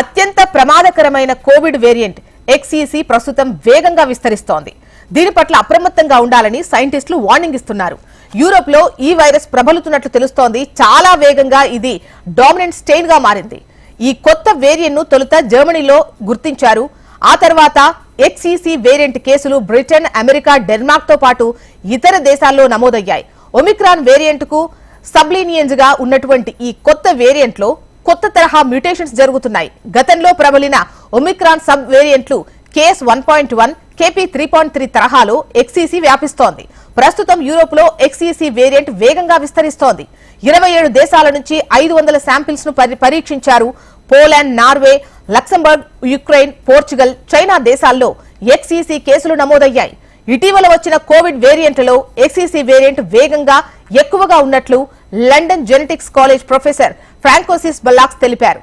అత్యంత ప్రమాదకరమైన Covid variant ఎక్సీసీ ప్రస్తుతం వేగంగా విస్తరిస్తోంది. దీని పట్ల అప్రమత్తంగా ఉండాలని సైంటిస్టులు వార్నింగ్ ఇస్తున్నారు. యూరోప్లో ఈ వైరస్ ప్రబలుతున్నట్లు తెలుస్తోంది. చాలా వేగంగా ఇది డామినెంట్ స్టెయిన్గా మారింది. ఈ కొత్త వేరియంట్ను తొలుత జర్మనీలో గుర్తించారు. ఆ తర్వాత ఎక్సీసీ వేరియంట్ కేసులు బ్రిటన్ అమెరికా డెన్మార్క్తో పాటు ఇతర దేశాల్లో నమోదయ్యాయి. ఒమిక్రాన్ వేరియంట్కు సబ్లీనియన్స్గా ఉన్నటువంటి ఈ కొత్త వేరియంట్లో కొత్త తరహా మ్యూటేషన్స్ జరుగుతున్నాయి. గతంలో ప్రబలిన Omicron sub వేరియంట్లు KS one point one KP three point three తరహాలో ఎక్సీసీ వ్యాపిస్తోంది. ప్రస్తుతం యూరోప్లో ఎక్సీసీ వేరియంట్ వేగంగా విస్తరిస్తోంది. ఇరవై ఏడు దేశాల నుంచి ఐదు వందల శాంపిల్స్ను పరీక్షించారు Poland Norway Luxembourg Ukraine Portugal China దేశాల్లో ఎక్సీసీ కేసులు నమోదయ్యాయి. ఇటీవల వచ్చిన కోవిడ్ వేరియంట్లలో ఎక్సీసీ వేరియంట్ వేగంగా ఎక్కువగా ఉన్నట్లు London genetics college professor Francois Balloux తెలిపారు.